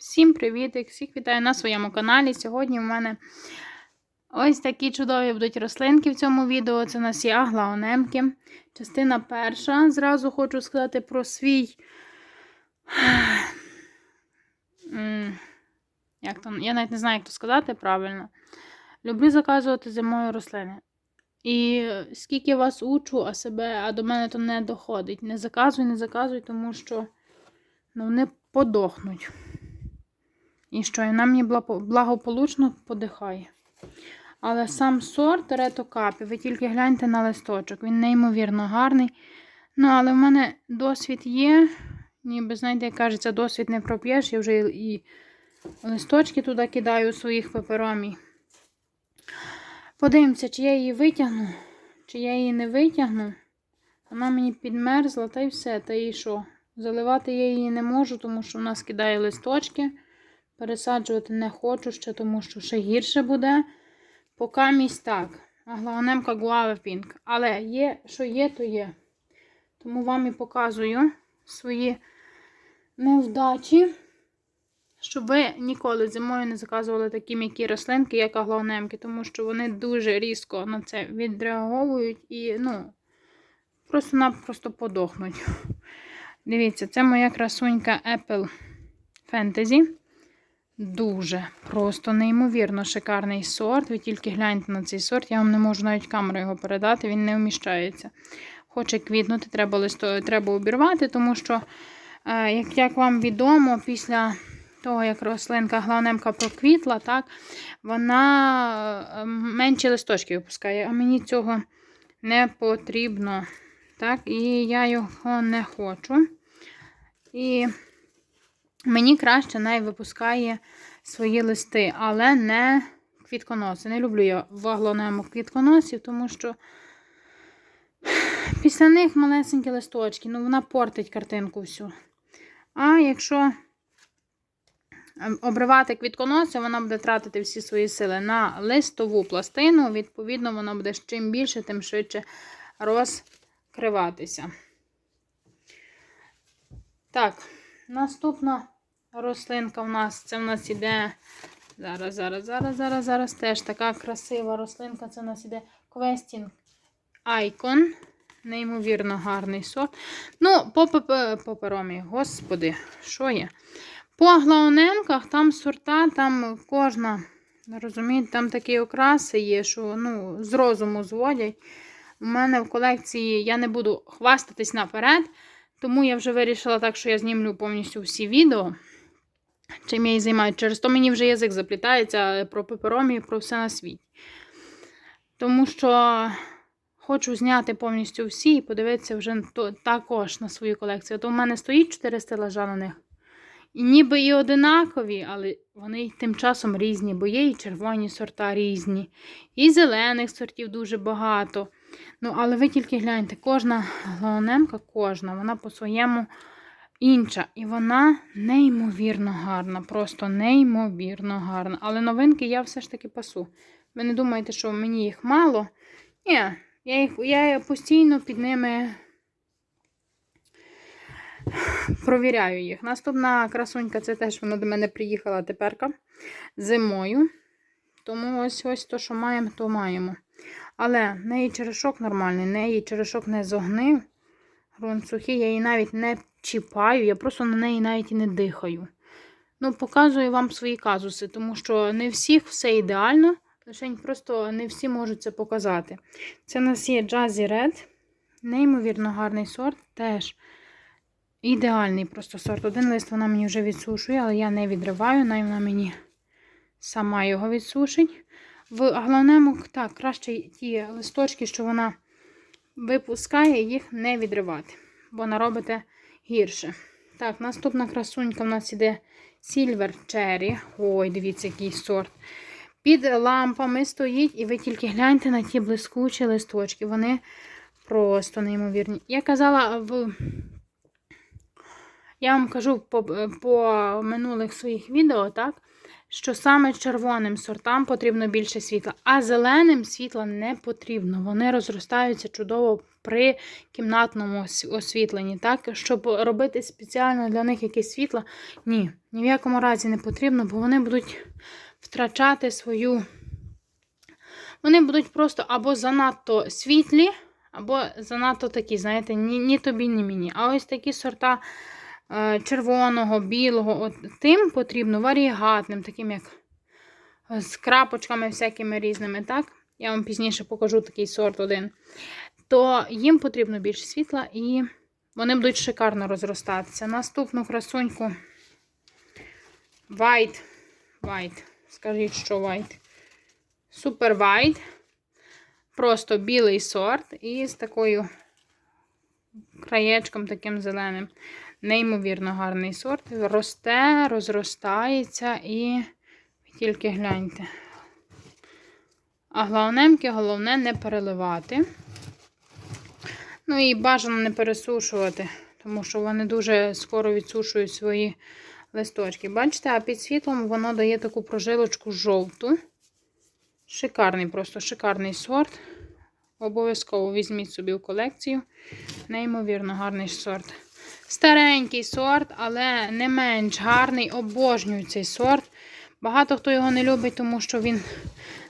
Всім привіт! Всіх вітаю на своєму каналі. Сьогодні в мене ось такі чудові будуть рослинки в цьому відео. Це у нас є аглаонемки. Частина перша. Зразу хочу сказати про свій. Як там? Я навіть не знаю, як то сказати правильно. Люблю заказувати зимою рослини. І скільки вас учу, а себе, а до мене то не доходить. Не заказуй, не заказуй, тому що ну, вони подохнуть. І що, вона мені благополучно подихає. Але сам сорт ретокапі, ви тільки гляньте на листочок, він неймовірно гарний. Ну, але в мене досвід є. Ніби, знаєте, як кажеться, досвід не проп'єш. Я вже і листочки туди кидаю у своїх пеперомій. Подивимося, чи я її витягну, чи я її не витягну. Вона мені підмерзла, та й все, та і що? Заливати я її не можу, тому що вона скидає листочки. Пересаджувати не хочу ще, тому що ще гірше буде. Поки місць так. Аглаонемка Гуаве Пінк. Але є, що є, то є. Тому вам і показую свої невдачі, щоб ви ніколи зимою не заказували такі м'які рослинки, як аглаонемки, тому що вони дуже різко на це відреаговують і, ну, просто-напросто подохнуть. Дивіться, це моя красунька Apple Fantasy. Дуже просто неймовірно шикарний сорт. Ви тільки гляньте на цей сорт. Я вам не можу навіть камеру його передати, він не вміщається. Хоче квітнути, треба листо, треба обірвати, тому що, е, як, як вам відомо, після того, як рослинка главнемка проквітла, так, вона е, менші листочки випускає, а мені цього не потрібно. Так, І я його не хочу. І Мені краще най випускає свої листи, але не квітконоси. Не люблю я в аглонему квітконосів, тому що після них малесенькі листочки, ну вона портить картинку всю. А якщо ем, обривати квітконоси, вона буде тратити всі свої сили на листову пластину. Відповідно, вона буде чим більше, тим швидше розкриватися. Так. Наступна рослинка в нас, це в нас іде. Зараз, зараз, зараз, зараз, зараз теж така красива рослинка. Це в нас іде Questing Icon. Неймовірно гарний сорт. Ну, по паперомі, господи, що є? По аглаонемках там сорта, там кожна, розумієте, там такі окраси є, що ну, з розуму зводять. У мене в колекції я не буду хвастатись наперед. Тому я вже вирішила так, що я знімлю повністю всі відео, чим я і займаюся. Через то мені вже язик заплітається про пеперомі і про все на світі. Тому що хочу зняти повністю всі і подивитися вже також на свою колекцію. То в мене стоїть 4 стелажа. І ніби і одинакові, але вони тим часом різні, бо є і червоні сорта різні, і зелених сортів дуже багато. Ну, але ви тільки гляньте, кожна глаонемка, кожна, вона по-своєму інша. І вона неймовірно гарна, просто неймовірно гарна. Але новинки я все ж таки пасу. Ви не думаєте, що мені їх мало? Ні, я, їх, я постійно під ними провіряю їх. Наступна красунька, це теж вона до мене приїхала теперка зимою. Тому ось ось то, що маємо, то маємо. Але в неї черешок нормальний, в неї черешок не зогнив. Грунт сухий, я її навіть не чіпаю, я просто на неї навіть і не дихаю. Ну, показую вам свої казуси, тому що не всіх все ідеально, лише просто не всі можуть це показати. Це у нас є Jazzy Red, неймовірно гарний сорт, теж ідеальний просто сорт. Один лист вона мені вже відсушує, але я не відриваю, вона мені сама його відсушить. В аглонему, так, краще ті листочки, що вона випускає, їх не відривати, бо наробите гірше. Так, наступна красунька в нас іде Silver Cherry. Ой, дивіться, який сорт. Під лампами стоїть, і ви тільки гляньте на ті блискучі листочки. Вони просто неймовірні. Я казала в. Я вам кажу по, по минулих своїх відео, так? Що саме червоним сортам потрібно більше світла, а зеленим світла не потрібно. Вони розростаються чудово при кімнатному освітленні. Так? Щоб робити спеціально для них якесь світло, ні, ні в якому разі не потрібно, бо вони будуть втрачати свою. Вони будуть просто або занадто світлі, або занадто такі, знаєте, ні, ні тобі, ні мені. А ось такі сорта червоного, білого, от, тим потрібно варігатним, таким як е, з крапочками всякими різними, так? Я вам пізніше покажу такий сорт один. То їм потрібно більше світла і вони будуть шикарно розростатися. Наступну красуньку White. White. Скажіть, що White. Super White. Просто білий сорт і з такою краєчком таким зеленим. Неймовірно гарний сорт. Росте, розростається і тільки гляньте. А головненьке, головне не переливати. Ну і бажано не пересушувати, тому що вони дуже скоро відсушують свої листочки. Бачите, а під світлом воно дає таку прожилочку жовту. Шикарний, просто шикарний сорт. Обов'язково візьміть собі в колекцію. Неймовірно гарний сорт. Старенький сорт, але не менш гарний. Обожнюю цей сорт. Багато хто його не любить, тому що він,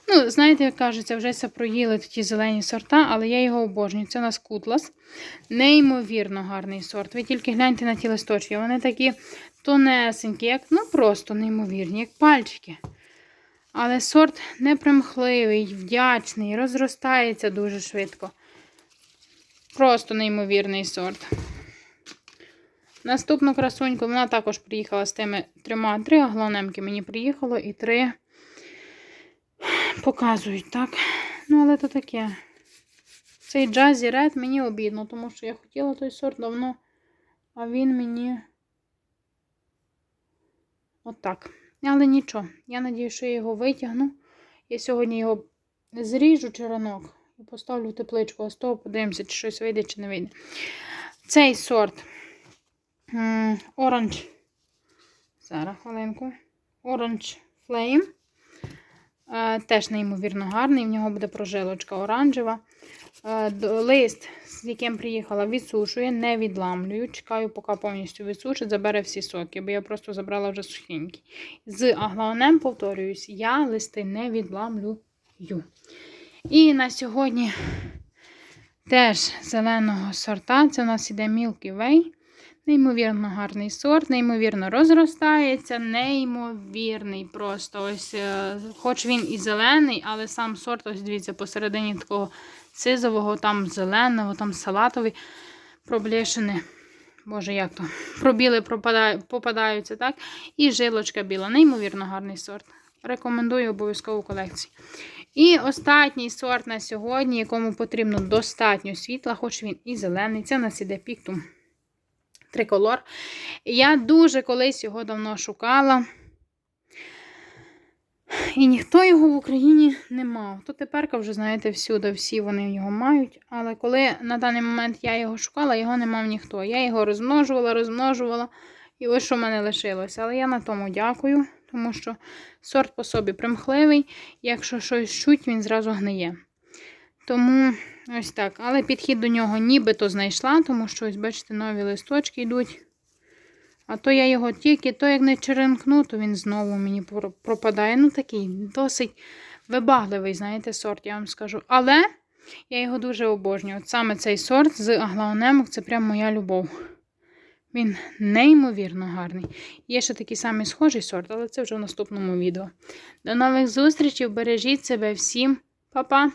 ну, знаєте, як кажеться, вже все проїли ті зелені сорта, але я його обожнюю. Це у нас кутлас. Неймовірно гарний сорт. Ви тільки гляньте на ті листочки. Вони такі тонесенькі, як, ну просто неймовірні, як пальчики. Але сорт непримхливий, вдячний, розростається дуже швидко. Просто неймовірний сорт. Наступну красуньку, вона також приїхала з тими трьома. Три аглонемки мені приїхало і три показують, так? Ну, але то таке. Цей Джазі Ред мені обідно, тому що я хотіла той сорт давно, а він мені отак. Але нічого. Я надію, що я його витягну. Я сьогодні його зріжу черенок і поставлю в тепличку, а з того подивимося, чи щось вийде, чи не вийде. Цей сорт Orange. Зараз хвилинку. Flame. Е, Теж неймовірно гарний. В нього буде прожилочка оранжева. Е, Лист, з яким приїхала, відсушує, не відламлюю. Чекаю, поки повністю відсушить, забере всі соки, бо я просто забрала вже сухенькі. З аглаонем, повторююсь, я листи не відламлюю. І на сьогодні теж зеленого сорта. Це у нас іде Milky Way. Неймовірно гарний сорт, неймовірно розростається, неймовірний просто. Ось, е, хоч він і зелений, але сам сорт, ось дивіться, посередині такого сизового, там зеленого, там салатовий, проблішений. Боже, як то? Пробіли попадаються, так? І жилочка біла. Неймовірно гарний сорт. Рекомендую обов'язково колекцію. І останній сорт на сьогодні, якому потрібно достатньо світла, хоч він і зелений. Це у нас іде піктум триколор. Я дуже колись його давно шукала. І ніхто його в Україні не мав. То теперка вже, знаєте, всюди всі вони його мають. Але коли на даний момент я його шукала, його не мав ніхто. Я його розмножувала, розмножувала. І ось що в мене лишилося. Але я на тому дякую, тому що сорт по собі примхливий. Якщо щось чуть, він зразу гниє. Тому ось так. Але підхід до нього нібито знайшла, тому що, ось, бачите, нові листочки йдуть. А то я його тільки, то як не черенкну, то він знову мені пропадає. Ну, такий досить вибагливий, знаєте, сорт, я вам скажу. Але я його дуже обожнюю. От саме цей сорт з аглаонемок це прям моя любов. Він неймовірно гарний. Є ще такий самий схожий сорт, але це вже в наступному відео. До нових зустрічей, бережіть себе всім, Па-па!